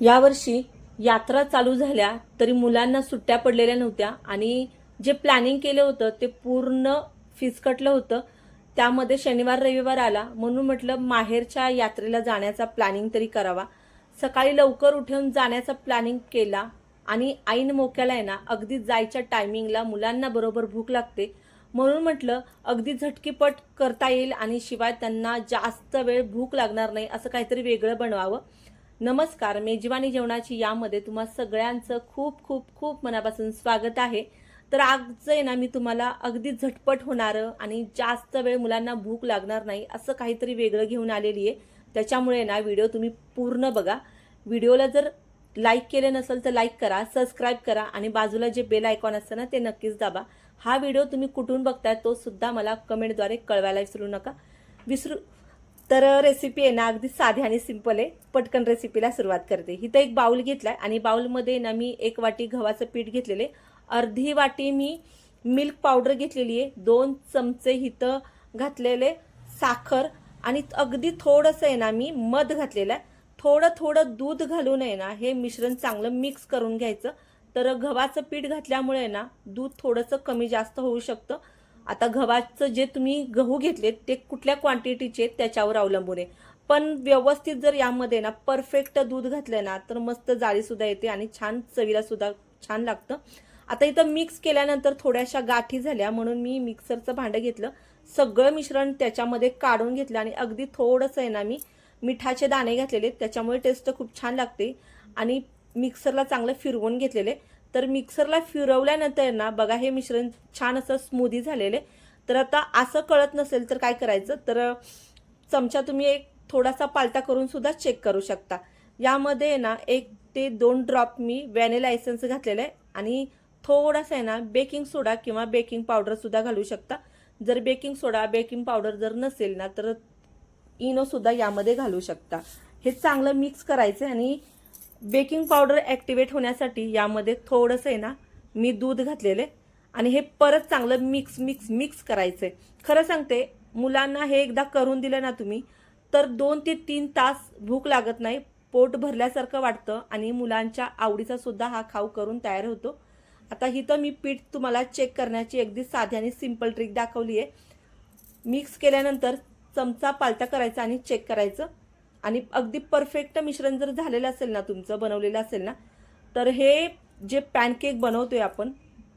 यावर्षी यात्रा चालू झाल्या तरी मुलांना सुट्ट्या पडलेल्या नव्हत्या आणि जे प्लॅनिंग केलं होतं ते पूर्ण फिसकटलं होतं. त्यामध्ये शनिवार रविवार आला म्हणून म्हटलं माहेरच्या यात्रेला जाण्याचा प्लॅनिंग तरी करावा. सकाळी लवकर उठून जाण्याचा प्लॅनिंग केला आणि ऐन मोक्याला आहे ना अगदी जायच्या टायमिंगला मुलांना बरोबर भूक लागते. म्हणून म्हटलं अगदी झटकीपट करता येईल आणि शिवाय त्यांना जास्त वेळ भूक लागणार नाही असं काहीतरी वेगळं बनवावं. नमस्कार मेजवानी जेवणाची यामध्ये तुम्हा सगळ्यांचं खूप खूप खूप मनापासून स्वागत आहे. तर आजचं आहे ना मी तुम्हाला अगदी झटपट होणारं आणि जास्त वेळ मुलांना भूक लागणार नाही असं काहीतरी वेगळं घेऊन आलेली आहे. त्याच्यामुळे ना व्हिडिओ तुम्ही पूर्ण बघा. व्हिडिओला जर लाईक केले नसेल तर लाईक करा सबस्क्राईब करा आणि बाजूला जे बेल आयकॉन असतं ना ते नक्कीच दाबा. हा व्हिडिओ तुम्ही कुठून बघताय तो सुद्धा मला कमेंटद्वारे कळवायला विसरू नका. विसरू तर रेसिपी आहे ना अगदी साधी आणि सिंपल आहे. पटकन रेसिपीला सुरुवात करते. इथं एक बाऊल घेतला आहे आणि बाऊलमध्ये ना मी एक वाटी गव्हाचं पीठ घेतलेले अर्धी वाटी मी मिल्क पावडर घेतलेली आहे. दोन चमचे इथं घातलेले साखर आणि अगदी थोडंसं आहे ना मी मध घातलेलं आहे. थोडं थोडं दूध घालून आहे ना हे मिश्रण चांगलं मिक्स करून घ्यायचं. तर गव्हाचं पीठ घातल्यामुळे ना दूध थोडंसं कमी जास्त होऊ शकतं. आता गव्हाचं जे तुम्ही गहू घेतले ते कुठल्या क्वांटिटीचे त्याच्यावर अवलंबून आहे. पण व्यवस्थित जर यामध्ये ना परफेक्ट दूध घातलं ना तर मस्त जाळीसुद्धा येते आणि छान चवीला सुद्धा छान लागतं. आता इथं मिक्स केल्यानंतर थोड्याशा गाठी झाल्या म्हणून मी मिक्सरचं भांडं घेतलं. सगळं मिश्रण त्याच्यामध्ये काढून घेतलं आणि अगदी थोडंसं आहे ना मी मिठाचे दाणे घातलेले त्याच्यामुळे टेस्ट खूप छान लागते. आणि मिक्सरला चांगलं फिरवून घेतलेले. तर मिक्सरला फिरवल्यानंतर ना बघा हे मिश्रण छान असं स्मूदी झालेले तर आता असं कळत नसेल तर काय करायचं? तर चमचा तुम्ही एक थोडासा पालटा करून सुद्धा चेक करू शकता. यामध्ये ना एक ते दोन ड्रॉप मी व्हॅनिला एसेन्स घातलेलं आहे आणि थोडासा आहे ना बेकिंग सोडा किंवा बेकिंग पावडरसुद्धा घालू शकता. जर बेकिंग सोडा बेकिंग पावडर जर नसेल ना तर इनोसुद्धा यामध्ये घालू शकता. हे चांगलं मिक्स करायचं आणि बेकिंग पावडर ॲक्टिवेट होण्यासाठी यामध्ये थोडंसं आहे ना मी दूध घातलेले आणि हे परत चांगलं मिक्स मिक्स मिक्स करायचं आहे खरं सांगते मुलांना हे एकदा करून दिलं ना तुम्ही तर दोन ते तीन तास भूक लागत नाही पोट भरल्यासारखं वाटतं आणि मुलांच्या आवडीचा सुद्धा हा खाऊ करून तयार होतो. आता इथं मी पीठ तुम्हाला चेक करण्याची अगदी साधी आणि सिंपल ट्रिक दाखवली आहे मिक्स केल्यानंतर चमचा पालटा करायचा आणि चेक करायचं. आणि अगदी परफेक्ट मिश्रण जर झालेलं असेल ना तुमचं बनवलेलं असेल ना तर हे जे पॅनकेक बनवतोय आपण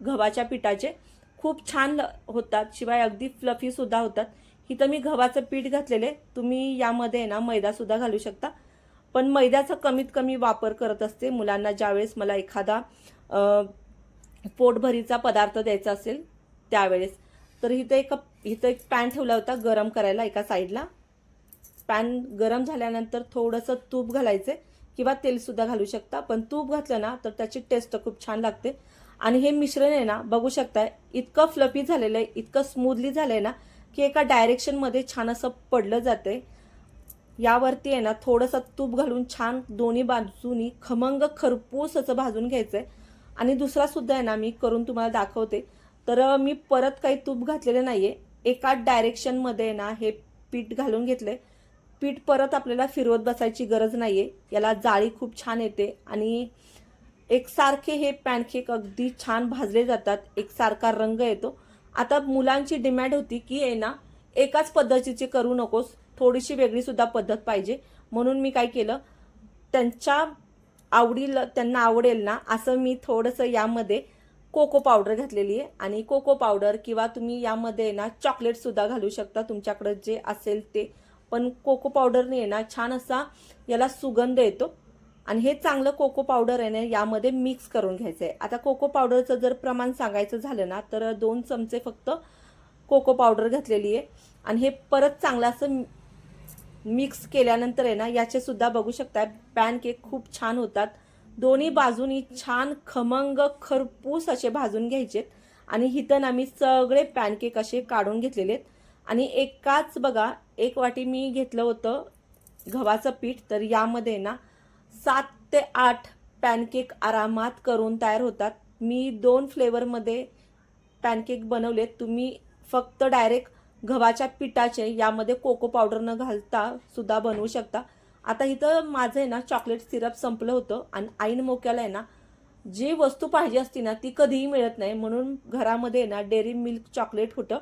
गव्हाच्या पिठाचे खूप छान ल- होतात. शिवाय अगदी फ्लफी सुद्धा होतात. इथं मी गव्हाचं पीठ घातलेले तुम्ही यामध्ये ना मैदा सुद्धा घालू शकता. पण मैद्याचा कमीत कमी वापर करत असते. मुलांना ज्यावेळेस मला एखादा पोटभरीचा पदार्थ द्यायचा असेल त्यावेळेस. तर इथं एक इथं एक पॅन ठेवला होता गरम करायला एका साईडला. पॅन गरम झाल्यानंतर थोडंसं तूप घालायचं किंवा तेलसुद्धा घालू शकता. पण तूप घातलं ना तर त्याची टेस्ट खूप छान लागते. आणि हे मिश्रण आहे ना बघू शकताय इतकं फ्लफी झालेलं आहे इतकं स्मूथली झालं आहे ना की एका डायरेक्शनमध्ये छान असं पडलं जाते यावरती आहे ना थोडंसं तूप घालून छान दोन्ही बाजूनी खमंग खरपूस असं भाजून घ्यायचं आहे आणि दुसरासुद्धा आहे ना मी करून तुम्हाला दाखवते. तर मी परत काही तूप घातलेलं नाही आहे एका डायरेक्शनमध्ये ना हे पीठ घालून घेतलं आहे पीठ परत आपल्याला फिरवत बसायची गरज नाही आहे याला जाळी खूप छान येते आणि एकसारखे हे पॅनकेक अगदी छान भाजले जातात. एकसारखा रंग येतो. आता मुलांची डिमॅन्ड होती की आहे ना एकाच पद्धतीचे करू नकोस. थोडीशी वेगळीसुद्धा पद्धत पाहिजे. म्हणून मी काय केलं त्यांच्या आवडीला त्यांना आवडेल ना असं मी थोडंसं यामध्ये कोको पावडर घातलेली आहे. आणि कोको पावडर किंवा तुम्ही यामध्ये ना चॉकलेटसुद्धा घालू शकता. तुमच्याकडं जे असेल ते पण कोको पावडरने आहे ना छान असा याला सुगंध येतो. आणि हे चांगलं कोको पावडर आहे ना यामध्ये मिक्स करून घ्यायचं आहे आता कोको पावडरचं जर प्रमाण सांगायचं झालं ना तर दोन चमचे फक्त कोको पावडर घातलेली आहे. आणि हे परत चांगलं असं मिक्स केल्यानंतर आहे ना याचे सुद्धा बघू शकता पॅनकेक खूप छान होतात. दोन्ही बाजूनी छान खमंग खरपूस असे भाजून घ्यायचेत. आणि इथं ना मी सगळे पॅनकेक असे काढून घेतलेले आहेत आणि एकाच बघा एक वाटी मी घेतलं होतं गव्हाचं पीठ तर यामध्ये ना सात ते आठ पॅनकेक आरामात करून तयार होतात. मी दोन फ्लेवरमध्ये पॅनकेक बनवलेत तुम्ही फक्त डायरेक्ट गव्हाच्या पिठाचे यामध्ये कोको पावडर न घालता सुद्धा बनवू शकता. आता इथं माझं आहे ना चॉकलेट सिरप संपलं होतं आणि आईन मोक्याला आहे ना जी वस्तू पाहिजे असती ना ती कधीही मिळत नाही. म्हणून घरामध्ये आहे ना डेअरी मिल्क चॉकलेट होतं.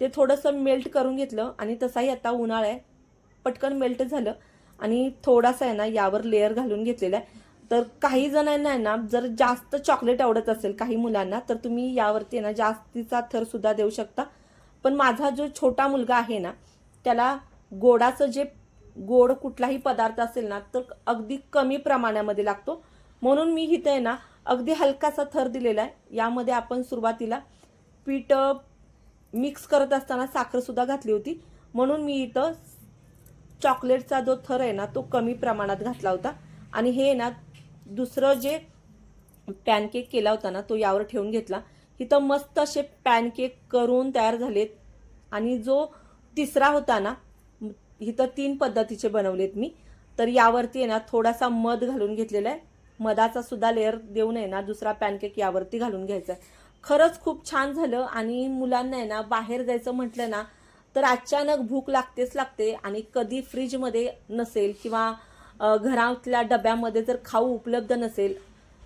ते थोडंसं मेल्ट करून घेतलं आणि तसाही आता उन्हाळा आहे. पटकन मेल्ट झालं आणि थोडासा आहे ना यावर लेअर घालून घेतलेला आहे. तर काही जणांना आहे ना जर जास्त चॉकलेट आवडत असेल काही मुलांना तर तुम्ही यावरती आहे ना जास्तीचा थरसुद्धा देऊ शकता. पण माझा जो छोटा मुलगा आहे ना त्याला गोडाचं जे गोड कुठलाही पदार्थ असेल ना तर अगदी कमी प्रमाणामध्ये लागतो. म्हणून मी इथं आहे ना अगदी हलकासा थर दिलेला आहे. यामध्ये आपण सुरुवातीला पीठ मिक्स करत असताना साखरसुद्धा घातली होती. म्हणून मी इथं चॉकलेटचा जो थर आहे ना तो कमी प्रमाणात घातला होता. आणि हे ना दुसरं जे पॅनकेक केला होता ना तो यावर ठेवून घेतला. इथं मस्त असे पॅनकेक करून तयार झालेत. आणि जो तिसरा होता ना इथं तीन पद्धतीचे बनवलेत मी. तर यावरती आहे ना थोडासा मध घालून घेतलेला आहे. मधाचा सुद्धा लेअर देऊन आहे ना दुसरा पॅनकेक यावरती घालून घ्यायचा आहे. खरंच खूप छान झालं आणि मुलांना आहे ना बाहेर जायचं म्हटलं ना तर अचानक भूक लागतेच लागते आणि कधी फ्रीजमध्ये नसेल किंवा घरातल्या डब्यामध्ये जर खाऊ उपलब्ध नसेल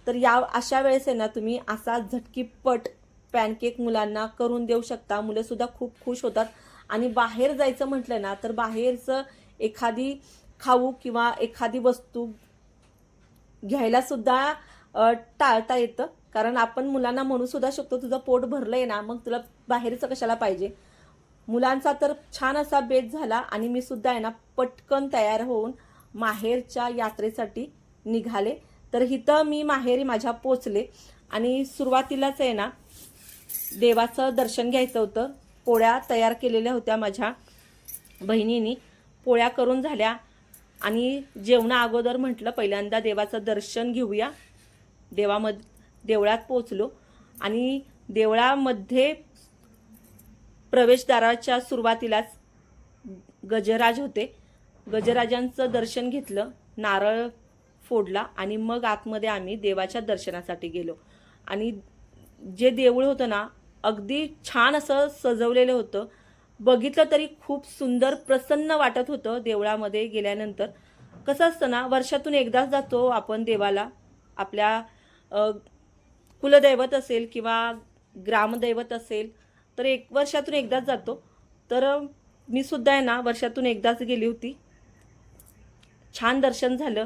तर या अशा वेळेस आहे ना तुम्ही असा झटकीपट पॅनकेक मुलांना करून देऊ शकता. मुलंसुद्धा खूप खुश होतात. आणि बाहेर जायचं म्हटलं ना तर बाहेरचं एखादी खाऊ किंवा एखादी वस्तू घ्यायलासुद्धा टाळता येतं. कारण आपण मुलांना म्हणू सुद्धा शकतो तुझं पोट भरलंय ना मग तुला बाहेरचं कशाला पाहिजे? मुलांचा तर छान असा बेत झाला आणि मी सुद्धा आहे ना पटकन तयार होऊन माहेरच्या यात्रेसाठी निघाले. तर इथं मी माहेरी माझ्या पोचले आणि सुरुवातीलाच आहे ना देवाचं दर्शन घ्यायचं होतं. पोळ्या तयार केलेल्या होत्या माझ्या बहिणीनी. पोळ्या करून झाल्या आणि जेवणा अगोदर म्हटलं पहिल्यांदा देवाचं दर्शन घेऊया. देवामध्ये देवळात पोचलो आणि देवळामध्ये प्रवेशद्वाराच्या सुरुवातीलाच गजराज होते. गजराजांचं दर्शन घेतलं नारळ फोडला आणि मग आतमध्ये आम्ही देवाच्या दर्शनासाठी गेलो. आणि जे देऊळ होतं ना अगदी छान असं सजवलेलं होतं. बघितलं तरी खूप सुंदर प्रसन्न वाटत होतं देवळामध्ये गेल्यानंतर. कसं असतं ना वर्षातून एकदाच जातो आपण देवाला आपल्या कुलदैवत असेल किंवा ग्रामदैवत असेल तर एक वर्षातून एकदाच जातो. तर मी सुद्धा आहे ना वर्षातून एकदाच गेली होती. छान दर्शन झालं.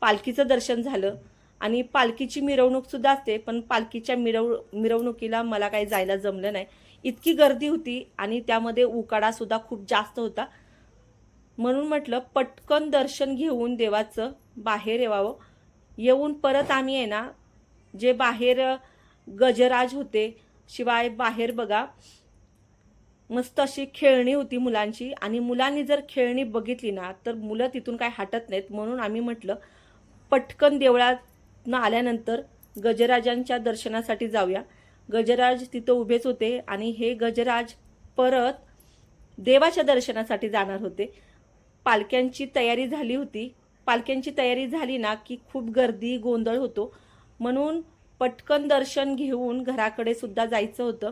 पालखीचं दर्शन झालं. आणि पालखीची मिरवणूक सुद्धा असते पण पालखीच्या मिरव मिरवणुकीला मला काही जायला जमलं नाही. इतकी गर्दी होती आणि त्यामध्ये उकाडा सुद्धा खूप जास्त होता. म्हणून म्हटलं पटकन दर्शन घेऊन देवाचं बाहेर येवावं. येऊन परत आम्ही आहे ना जे बाहेर गजराज होते शिवाय बाहेर बघा. मस्त अशी खेळणी होती मुलांची आणि मुलांनी जर खेळणी बघितली ना तर मुलं तिथून काय हटत नाहीत. म्हणून आम्ही म्हटलं पटकन देवळातनं आल्यानंतर गजराजांच्या दर्शनासाठी जाऊया. गजराज तिथं उभेच होते आणि हे गजराज परत देवाच्या दर्शनासाठी जाणार होते. पालक्यांची तयारी झाली होती. पालक्यांची तयारी झाली ना की खूप गर्दी गोंधळ होतो. म्हणून पटकन दर्शन घेऊन घराकडे सुद्धा जायचं होतं.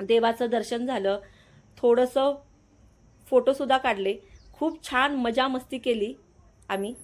देवाचं दर्शन झालं. थोडंसं फोटोसुद्धा काढले. खूप छान मजा मस्ती केली आम्ही.